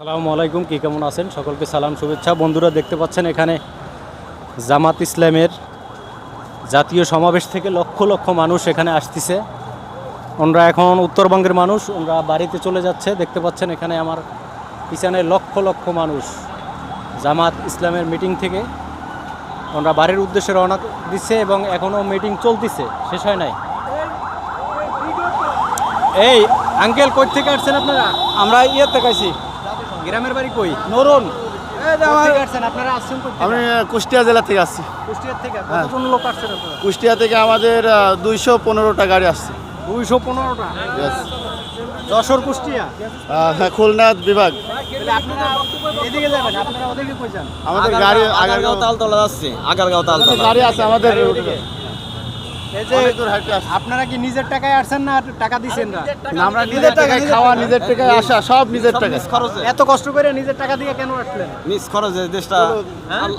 সালামু আলাইকুম, কি কেমন আছেন? সকলকে সালাম, শুভেচ্ছা। বন্ধুরা, দেখতে পাচ্ছেন এখানে জামাত ইসলামের জাতীয় সমাবেশ থেকে লক্ষ লক্ষ মানুষ এখানে আসতেছে। ওনরা এখন উত্তরবঙ্গের মানুষ, ওনরা বাড়িতে চলে যাচ্ছে। দেখতে পাচ্ছেন এখানে আমার পিছনে লক্ষ লক্ষ মানুষ জামাত ইসলামের মিটিং থেকে। ওনরা বাড়ির উদ্দেশ্যে রওনা দিচ্ছে এবং এখনও মিটিং চলতেছে, শেষ হয় নাই। এই, আঙ্কেল কই থেকে আসছেন আপনারা? আমরা ইয়ে দেখাইছি গ্রামের বাড়ি কই? নরুন? আমি কুষ্টিয়া জেলা থেকে আসছি। কুষ্টিয়ার থেকে? হ্যাঁ। কতজন লোক আসছেন আপনারা? কুষ্টিয়া থেকে আমাদের দুইশো পনেরোটা গাড়ি আসছে। দুইশো পনেরোটা? যশোর কুষ্টিয়া? হ্যাঁ, খুলনা বিভাগ। আমাদের গাড়ি আগারগাঁও তালতলা যাচ্ছে। আগারগাঁও তালতলা। গাড়ি আছে আমাদের আপনারা কি নিজের টাকায় আসছেন না টাকা দিছেন না? আমরা নিজের টাকায় খাওয়া নিজের টাকায় আসা সব নিজের টাকায়। খরচে। এত কষ্ট করে নিজের টাকা দিয়ে কেন আসলেন নিজ খরচে দেশটা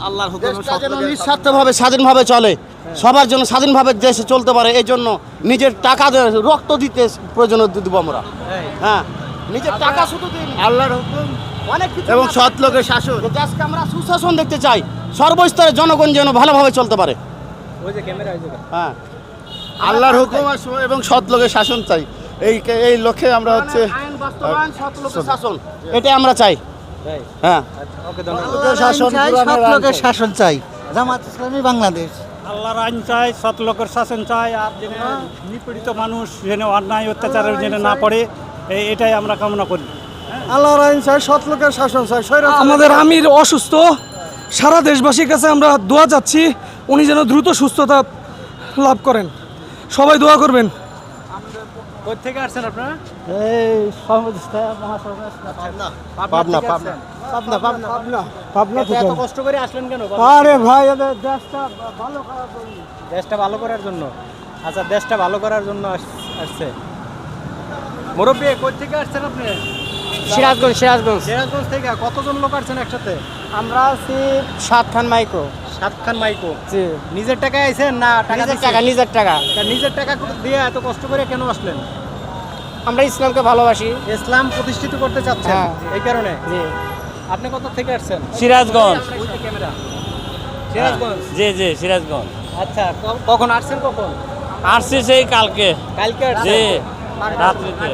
আল্লাহর হুকুমে যেন লোকের- নিঃস্বার্থভাবে স্বাধীনভাবে চলে। সবার জন্য স্বাধীনভাবে দেশে চলতে পারে এই জন্য নিজের টাকা রক্ত দিতে প্রয়োজন দিব আমরা। হ্যাঁ নিজের টাকা শুধু দিন আল্লাহর হুকুম অনেক কিছু এবং সৎ লোকের শাসন। দেশকে আমরা সুশাসন দেখতে চাই সর্বস্তরে জনগণ যেন ভালোভাবে চলতে পারে। ওই যে ক্যামেরা। হ্যাঁ। আল্লাহর হুকুম এবং সৎ লোকের শাসন চাই। এই এই লক্ষ্যে আমরা হচ্ছে আইন বাস্তবায়ন সৎ লোকের শাসন। এটাই আমরা চাই। হ্যাঁ। আচ্ছা, শাসন চাই কোরআনের লোকের শাসন চাই। জামাত ইসলামী বাংলাদেশ। আল্লাহর আইন চাই সৎ লোকের শাসন চাই আর যেন নিপীড়িত মানুষ যেন অন্যায় অত্যাচারের যেন না পড়ে এই- এটাই আমরা কামনা করি। আল্লাহর আইন চাই সৎ লোকের শাসন চাই। আমাদের আমির অসুস্থ। সারা দেশবাসীর কাছে আমরা দোয়া যাচ্ছি উনি যেন দ্রুত সুস্থতা লাভ করেন। সবাই দোয়া করবেন। থেকে আসছেন আপনারা? এই সমাজটা পাবনা। পাবনা পাবনা পাবনা। পাবনা পাবনা এত কষ্ট করে আসলেন কেন? আরে ভাই দেশটা ভালো করার জন্য। দেশটা ভালো করার জন্য? আচ্ছা দেশটা ভালো করার জন্য আস- আসছে। মুরব্বী কই থেকে আসছেন আপনি? সিরাজগঞ্জ সিরাজগঞ্জ। সিরাজগঞ্জ থেকে। কতজন লোক আসছেন একসাথে? আমরা আছি সাতখান মাইক্রো। সাতখান মাইকো। জি। নিজের টাকায় আইছেন না টাকা নিজের টাকা নিজের টাকা। তা নিজের টাকা দিয়ে এত কষ্ট করে কেন আসলেন? আমরা ইসলামকে ভালোবাসি। ইসলাম প্রতিষ্ঠিত করতে চাচ্ছেন হ্যাঁ। এই কারণে? জি। আপনি কত থেকে আসছেন? সিরাজগঞ্জ। ক্যামেরা সিরাজগঞ্জ? জি জি সিরাজগঞ্জ। আচ্ছা কখন আসছেন কখন? আসছি সেই কালকে। কালকে জি রাত্রিতে।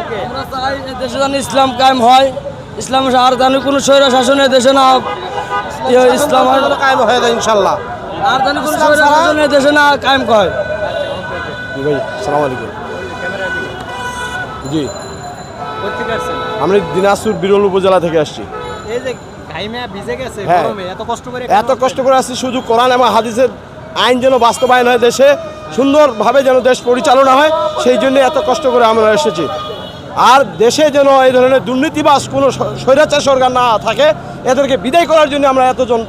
ওকে। আমরা চাই দেশে যেন ইসলাম কায়েম হয়। ইসলাম আর যেন কোনো স্বৈর শাসনের দেশে না ইয়ে ইসলাম কায়েম হয়ে যায় ইনশাল্লাহ আর যেন কোনো স্বৈর দেশে না কায়েম হয় ক্যামেরা দিকে জি। কোথা থেকে আসছেন? আমরা দিনাজপুর বিরল উপজেলা থেকে আসছি। এই যে ঘাইমা ভিজে গেছে হ্যাঁ। গরমে এত কষ্ট করে এত কষ্ট করে আসছি শুধু কোরআন এবং হাদিসের আইন যেন বাস্তবায়ন হয় দেশে সুন্দরভাবে যেন দেশ পরিচালনা হয় সেই জন্য এত কষ্ট করে আমরা এসেছি। আর দেশে যেন এই ধরনের দুর্নীতিবাস কোনো স্বৈরাচার সরকার না থাকে এদেরকে বিদায় করার জন্য আমরা এতজন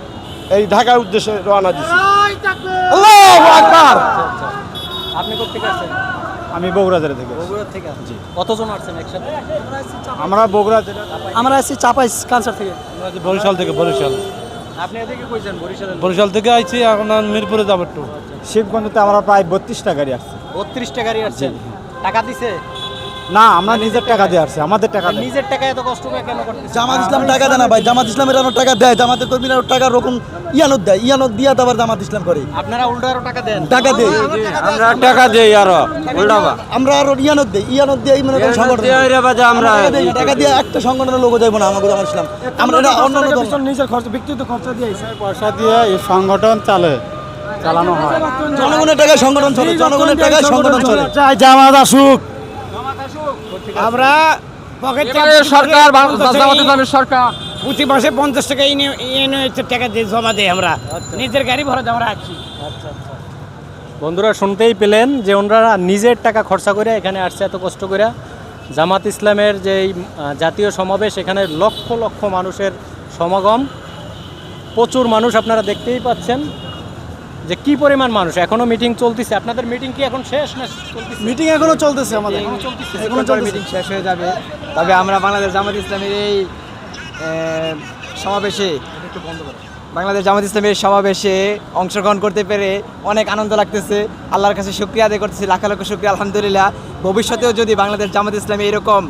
এই ঢাকার উদ্দেশ্যে রওনা দিচ্ছি আল্লাহু আকবার! আপনি কোথা থেকে আসছেন? আমি বগুড়া জেলা থেকে বগুড়া থেকে আসছেন। কতজন আসছেন একসাথে? আমরা বগুড়া জেলা আমরা আছি চাপাই কালচার থেকে। বরিশাল থেকে বরিশাল। আপনি এদিকে কইছেন বরিশালে বরিশাল থেকে আইছি এখন মিরপুরে যাব একটু। শিবগঞ্জতে আমরা প্রায় বত্রিশটা গাড়ি আসছে। 32 গাড়ি আসছেন টাকা দিছে? না আমরা নিজের টাকা দিয়ে আসছি আমাদের টাকা নিজের টাকা এত কষ্ট করে কেন করতেছেন জামাত ইসলাম টাকা দেয় না ভাই জামাত ইসলামের আরও টাকা দেয় জামাতের কর্মীরা টাকা রকম ইয়ানত দেয় ইয়ানত দিয়া তো আবার জামাত ইসলাম করে আপনারা উল্টো আরও টাকা দেন টাকা দেয় আমরা টাকা দেই আরও উল্টাবা আমরা আরও ইয়ানত দেই ইয়ানত দিয়ে মনে করেন সংগঠন আমরা টাকা দেই না, টাকা দিয়ে একটা সংগঠনের লোক যাইবো না আমাকে জামাত ইসলাম আমরা এটা অন্য অন্য দল। নিজের খরচ ব্যক্তিগত খরচা দিয়ে পয়সা দিয়ে এই সংগঠন চালে চালানো হয় জনগণের টাকায় সংগঠন চলে জনগণের টাকায় সংগঠন চলে চাই জামাত আসুক আমরা পকেট সরকার সরকার। প্রতি মাসে পঞ্চাশ টাকা টাকা দিয়ে জমা দেয় আমরা। নিজের গাড়ি ভরা আমরা আছি বন্ধুরা শুনতেই পেলেন যে ওনারা নিজের টাকা খরচা করে এখানে আসছে এত কষ্ট করে। জামাত ইসলামের যে জাতীয় সমাবেশ এখানে লক্ষ লক্ষ মানুষের সমাগম। প্রচুর মানুষ আপনারা দেখতেই পাচ্ছেন। যে কি পরিমাণ মানুষ? এখনও মিটিং চলতেছে। আপনাদের মিটিং কি এখন শেষ না চলতেছে? মিটিং এখনও চলতেছে আমাদের। এখনও চলতেছে। এখনও মিটিং শেষ হয়ে যাবে। তবে আমরা বাংলাদেশ জামাত ইসলামের এই সমাবেশে বাংলাদেশ জামাত ইসলামের সমাবেশে অংশগ্রহণ করতে পেরে অনেক আনন্দ লাগতেছে। আল্লাহর কাছে শুক্রিয়া আদায় করতেছি। লাখ লাখ শুক্রিয়া আলহামদুলিল্লাহ। ভবিষ্যতেও যদি বাংলাদেশ জামাত ইসলামী এরকম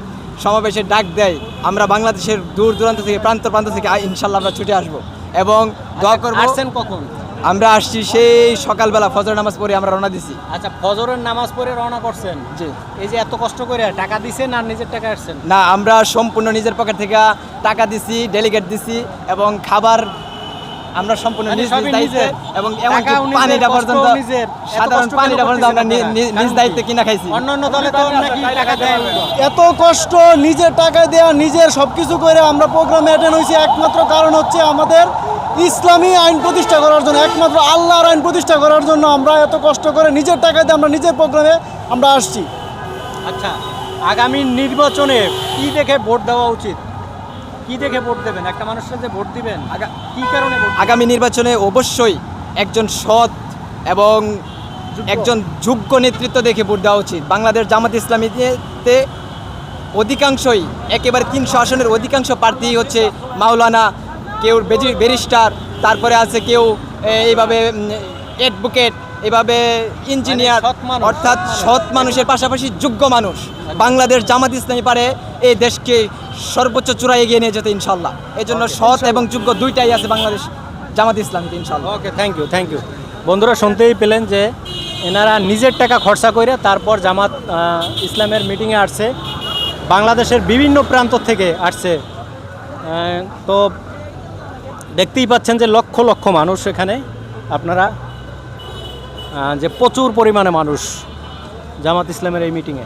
সমাবেশের ডাক দেয় আমরা বাংলাদেশের দূর দূরান্ত থেকে প্রান্ত প্রান্ত থেকে ইনশাল্লাহ আমরা ছুটে আসব। এবং দোয়া করব কখন? আমরা আসছি সেই সকালবেলা ফজর নামাজ পড়ে আমরা রওনা দিছি। আচ্ছা ফজরের নামাজ পড়ে রওনা করছেন। জি। এই যে এত কষ্ট করে টাকা দিছেন আর নিজের টাকা আসছেন? না আমরা সম্পূর্ণ নিজের পকেট থেকে টাকা দিছি ডেলিগেট দিছি এবং খাবার আমরা সম্পূর্ণ মানে নিজ সবই নিজ দায়িত্বে নিজের। এবং এমনকি টাকাও নিজের, পানিটা কষ্টও পর্যন্ত নিজের। এত সাধারণ কষ্ট পানিটা পর্যন্ত আমরা নি- নি- নিজ দায়িত্বে কিনা খাইছি। অন্যান্য দলে তো নাকি টাকা দেয়। এত কষ্ট নিজের টাকা দেওয়া নিজের সব কিছু করে আমরা প্রোগ্রামে অ্যাটেন্ড হয়েছি। একমাত্র কারণ হচ্ছে আমাদের ইসলামী আইন প্রতিষ্ঠা করার জন্য একমাত্র আল্লাহর আইন প্রতিষ্ঠা করার জন্য আমরা এত কষ্ট করে নিজের টাকা দিয়ে আমরা নিজের প্রোগ্রামে আমরা আসছি। আচ্ছা আগামী নির্বাচনে কি দেখে ভোট দেওয়া উচিত? কি দেখে ভোট দেবেন? একটা মানুষের যে ভোট দিবেন? আগা- কি কারণে আগামী নির্বাচনে অবশ্যই একজন সৎ এবং একজন যোগ্য নেতৃত্ব দেখে ভোট দেওয়া উচিত। বাংলাদেশ জামাত ইসলামীতে অধিকাংশই একেবারে তিনশো আসনের অধিকাংশ প্রার্থী হচ্ছে মাওলানা কেউ বেজি- ব্যারিস্টার তারপরে আছে কেউ এইভাবে অ্যাডভোকেট এভাবে ইঞ্জিনিয়ার মানে অর্থাৎ সৎ মানুষের পাশাপাশি যোগ্য মানুষ। বাংলাদেশ জামাত ইসলামী পারে এই দেশকে সর্বোচ্চ চূড়ায় এগিয়ে নিয়ে যেতে ইনশাল্লাহ। এই জন্য সৎ এবং যোগ্য দুইটাই আছে বাংলাদেশ জামাত ইসলামীতে ইনশাল্লাহ। Okay thank you thank you বন্ধুরা শুনতেই পেলেন যে এনারা নিজের টাকা খরচা করে তারপর জামাত ইসলামের মিটিংয়ে আসছে। বাংলাদেশের বিভিন্ন প্রান্ত থেকে আসছে। তো দেখতেই পাচ্ছেন যে লক্ষ লক্ষ মানুষ এখানে। আপনারা যে প্রচুর পরিমাণে মানুষ জামাত ইসলামের এই মিটিংয়ে